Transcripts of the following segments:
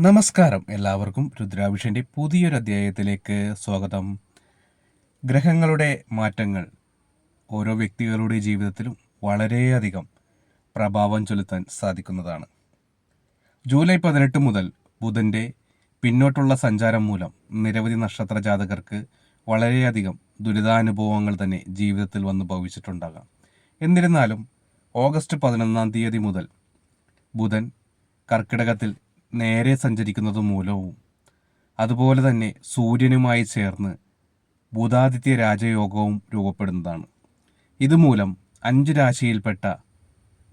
നമസ്കാരം എല്ലാവർക്കും. രുദ്രാവിഷന്റെ പുതിയൊരു അധ്യായത്തിലേക്ക് സ്വാഗതം. ഗ്രഹങ്ങളുടെ മാറ്റങ്ങൾ ഓരോ വ്യക്തികളുടെ ജീവിതത്തിലും വളരെയധികം പ്രഭാവം ചെലുത്താൻ സാധിക്കുന്നതാണ്. ജൂലൈ പതിനെട്ട് മുതൽ ബുധന്റെ പിന്നോട്ടുള്ള സഞ്ചാരം മൂലം നിരവധി നക്ഷത്ര ജാതകർക്ക് വളരെയധികം ദുരിതാനുഭവങ്ങൾ തന്നെ ജീവിതത്തിൽ വന്ന് ഭവിച്ചിട്ടുണ്ടാകാം. എന്നിരുന്നാലും ഓഗസ്റ്റ് പതിനൊന്നാം തീയതി മുതൽ ബുധൻ കർക്കിടകത്തിൽ നേരെ സഞ്ചരിക്കുന്നത് മൂലവും. അതുപോലെ തന്നെ സൂര്യനുമായി ചേർന്ന് ബുധാദിത്യ രാജയോഗവും രൂപപ്പെടുന്നതാണ്. ഇതുമൂലം അഞ്ച് രാശിയിൽപ്പെട്ട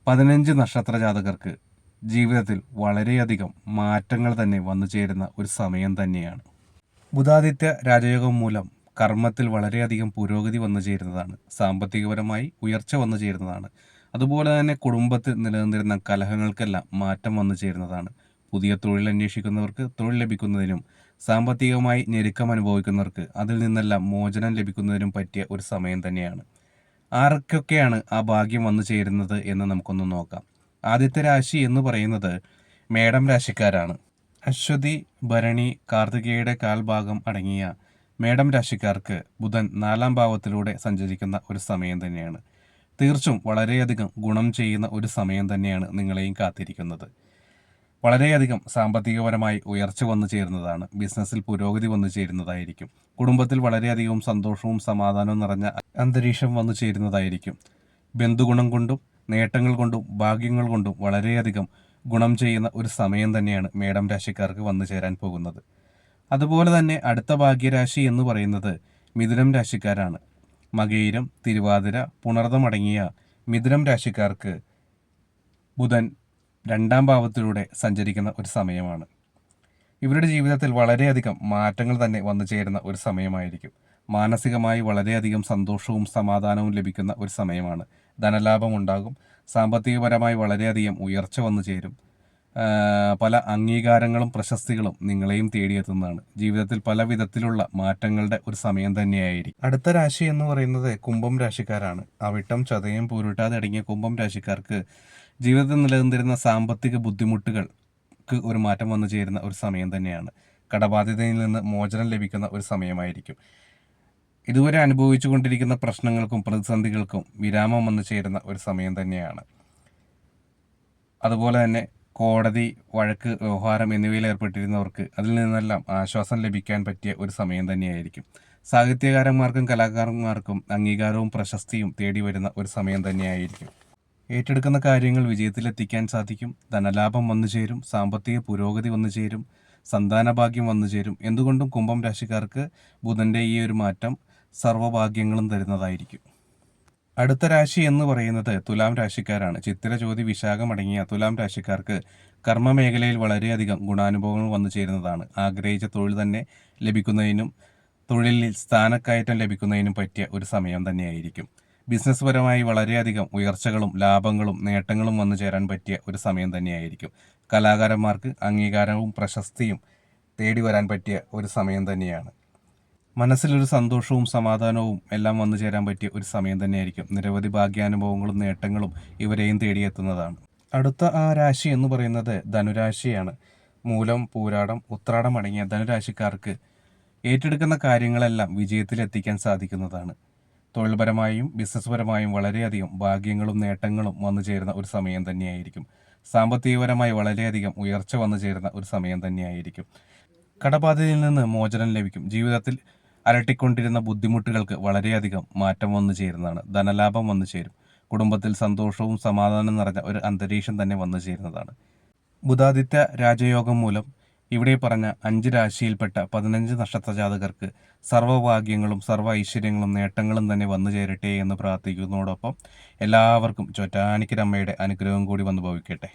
പതിനഞ്ച് നക്ഷത്ര ജാതകർക്ക് ജീവിതത്തിൽ വളരെയധികം മാറ്റങ്ങൾ തന്നെ വന്നു ചേരുന്ന ഒരു സമയം തന്നെയാണ്. ബുധാദിത്യ രാജയോഗം മൂലം കർമ്മത്തിൽ വളരെയധികം പുരോഗതി വന്നു ചേരുന്നതാണ്. സാമ്പത്തികപരമായി ഉയർച്ച വന്നു ചേരുന്നതാണ്. അതുപോലെ തന്നെ കുടുംബത്തിൽ നിലനിന്നിരുന്ന കലഹങ്ങൾക്കെല്ലാം മാറ്റം വന്നു ചേരുന്നതാണ്. പുതിയ തൊഴിൽ അന്വേഷിക്കുന്നവർക്ക് തൊഴിൽ ലഭിക്കുന്നതിനും സാമ്പത്തികമായി ഞെരുക്കം അനുഭവിക്കുന്നവർക്ക് അതിൽ നിന്നെല്ലാം മോചനം ലഭിക്കുന്നതിനും പറ്റിയ ഒരു സമയം തന്നെയാണ്. ആർക്കൊക്കെയാണ് ആ ഭാഗ്യം വന്നു ചേരുന്നത് എന്ന് നമുക്കൊന്ന് നോക്കാം. ആദ്യത്തെ രാശി എന്ന് പറയുന്നത് മേടം രാശിക്കാരാണ്. അശ്വതി ഭരണി കാർത്തികയുടെ കാൽഭാഗം അടങ്ങിയ മേടം രാശിക്കാർക്ക് ബുധൻ നാലാം ഭാവത്തിലൂടെ സഞ്ചരിക്കുന്ന ഒരു സമയം തന്നെയാണ്. തീർച്ചും വളരെയധികം ഗുണം ചെയ്യുന്ന ഒരു സമയം തന്നെയാണ് നിങ്ങളെയും കാത്തിരിക്കുന്നത്. വളരെയധികം സാമ്പത്തികപരമായി ഉയർച്ച വന്നു ചേരുന്നതാണ്. ബിസിനസ്സിൽ പുരോഗതി വന്നു ചേരുന്നതായിരിക്കും. കുടുംബത്തിൽ വളരെയധികം സന്തോഷവും സമാധാനവും നിറഞ്ഞ അന്തരീക്ഷം വന്നു ചേരുന്നതായിരിക്കും. ബന്ധുഗുണം കൊണ്ടും നേട്ടങ്ങൾ കൊണ്ടും ഭാഗ്യങ്ങൾ കൊണ്ടും വളരെയധികം ഗുണം ചെയ്യുന്ന ഒരു സമയം തന്നെയാണ് മേടം രാശിക്കാർക്ക് വന്നു ചേരാൻ പോകുന്നത്. അതുപോലെ തന്നെ അടുത്ത ഭാഗ്യരാശി എന്ന് പറയുന്നത് മിഥുനം രാശിക്കാരാണ്. മകയിരം തിരുവാതിര പുണർതമടങ്ങിയ മിഥുനം രാശിക്കാർക്ക് ബുധൻ രണ്ടാം ഭാവത്തിലൂടെ സഞ്ചരിക്കുന്ന ഒരു സമയമാണ്. ഇവരുടെ ജീവിതത്തിൽ വളരെയധികം മാറ്റങ്ങൾ തന്നെ വന്നു ചേരുന്ന ഒരു സമയമായിരിക്കും. മാനസികമായി വളരെയധികം സന്തോഷവും സമാധാനവും ലഭിക്കുന്ന ഒരു സമയമാണ്. ധനലാഭം ഉണ്ടാകും. സാമ്പത്തികപരമായി വളരെയധികം ഉയർച്ച വന്നു ചേരും. പല അംഗീകാരങ്ങളും പ്രശസ്തികളും നിങ്ങളെയും തേടിയെത്തുന്നതാണ്. ജീവിതത്തിൽ പല വിധത്തിലുള്ള മാറ്റങ്ങളുടെ ഒരു സമയം തന്നെയായിരിക്കും. അടുത്ത രാശി എന്ന് പറയുന്നത് കുംഭം രാശിക്കാരാണ്. അവിട്ടം ചതയം പൂരുട്ടാതെ അടങ്ങിയ കുംഭം രാശിക്കാർക്ക് ജീവിതത്തിൽ നിലനിന്നിരുന്ന സാമ്പത്തിക ബുദ്ധിമുട്ടുകൾക്ക് ഒരു മാറ്റം വന്നു ചേരുന്ന ഒരു സമയം തന്നെയാണ്. കടബാധ്യതയിൽ നിന്ന് മോചനം ലഭിക്കുന്ന ഒരു സമയമായിരിക്കും. ഇതുവരെ അനുഭവിച്ചു കൊണ്ടിരിക്കുന്ന പ്രശ്നങ്ങൾക്കും പ്രതിസന്ധികൾക്കും വിരാമം വന്നു ചേരുന്ന ഒരു സമയം തന്നെയാണ്. അതുപോലെ തന്നെ കോടതി വഴക്ക് വ്യവഹാരം എന്നിവയിൽ ഏർപ്പെട്ടിരുന്നവർക്ക് അതിൽ നിന്നെല്ലാം ആശ്വാസം ലഭിക്കാൻ പറ്റിയ ഒരു സമയം തന്നെയായിരിക്കും. സാഹിത്യകാരന്മാർക്കും കലാകാരന്മാർക്കും അംഗീകാരവും പ്രശസ്തിയും തേടി വരുന്ന ഒരു സമയം തന്നെയായിരിക്കും. ഏറ്റെടുക്കുന്ന കാര്യങ്ങൾ വിജയത്തിലെത്തിക്കാൻ സാധിക്കും. ധനലാഭം വന്നു ചേരും. സാമ്പത്തിക പുരോഗതി വന്നു ചേരും. സന്താനഭാഗ്യം വന്നു ചേരും. എന്തുകൊണ്ടും കുംഭം രാശിക്കാർക്ക് ബുധന്റെ ഈ ഒരു മാറ്റം സർവഭാഗ്യങ്ങളും തരുന്നതായിരിക്കും. അടുത്ത രാശി എന്ന് പറയുന്നത് തുലാം രാശിക്കാരാണ്. ചിത്തിര ജ്യോതി വിശാഖം അടങ്ങിയ തുലാം രാശിക്കാർക്ക് കർമ്മ മേഖലയിൽ വളരെയധികം ഗുണാനുഭവങ്ങൾ വന്നു ചേരുന്നതാണ്. ആഗ്രഹിച്ച തൊഴിൽ തന്നെ ലഭിക്കുന്നതിനും തൊഴിലിൽ സ്ഥാനക്കയറ്റം ലഭിക്കുന്നതിനും പറ്റിയ ഒരു സമയം തന്നെയായിരിക്കും. ബിസിനസ് പരമായി വളരെയധികം ഉയർച്ചകളും ലാഭങ്ങളും നേട്ടങ്ങളും വന്നു ചേരാൻ പറ്റിയ ഒരു സമയം തന്നെയായിരിക്കും. കലാകാരന്മാർക്ക് അംഗീകാരവും പ്രശസ്തിയും തേടി വരാൻ പറ്റിയ ഒരു സമയം തന്നെയാണ്. മനസ്സിലൊരു സന്തോഷവും സമാധാനവും എല്ലാം വന്നു ചേരാൻ പറ്റിയ ഒരു സമയം തന്നെയായിരിക്കും. നിരവധി ഭാഗ്യാനുഭവങ്ങളും നേട്ടങ്ങളും ഇവരെയും തേടിയെത്തുന്നതാണ്. അടുത്ത ആ രാശി എന്ന് പറയുന്നത് ധനുരാശിയാണ്. മൂലം പൂരാടം ഉത്രാടം അടങ്ങിയ ധനുരാശിക്കാർക്ക് ഏറ്റെടുക്കുന്ന കാര്യങ്ങളെല്ലാം വിജയത്തിലെത്തിക്കാൻ സാധിക്കുന്നതാണ്. തൊഴിൽപരമായും ബിസിനസ് പരമായും വളരെയധികം ഭാഗ്യങ്ങളും നേട്ടങ്ങളും വന്നു ചേരുന്ന ഒരു സമയം തന്നെയായിരിക്കും. സാമ്പത്തികപരമായി വളരെയധികം ഉയർച്ച വന്നു ചേരുന്ന ഒരു സമയം തന്നെയായിരിക്കും. കടബാധ്യതയിൽ നിന്ന് മോചനം ലഭിക്കും. ജീവിതത്തിൽ അലട്ടിക്കൊണ്ടിരുന്ന ബുദ്ധിമുട്ടുകൾക്ക് വളരെയധികം മാറ്റം വന്നു ചേരുന്നതാണ്. ധനലാഭം വന്നു ചേരും. കുടുംബത്തിൽ സന്തോഷവും സമാധാനം നിറഞ്ഞ ഒരു അന്തരീക്ഷം തന്നെ വന്നു ചേരുന്നതാണ്. ബുധാദിത്യ രാജയോഗം മൂലം ഇവിടെ പറഞ്ഞ അഞ്ച് രാശിയിൽപ്പെട്ട പതിനഞ്ച് നക്ഷത്ര ജാതകർക്ക് സർവഭാഗ്യങ്ങളും സർവ ഐശ്വര്യങ്ങളും നേട്ടങ്ങളും തന്നെ വന്നു ചേരട്ടെ എന്ന് പ്രാർത്ഥിക്കുന്നതോടൊപ്പം എല്ലാവർക്കും ചൊറ്റാനിക്കരമ്മയുടെ അനുഗ്രഹം കൂടി വന്നു ഭവിക്കട്ടെ.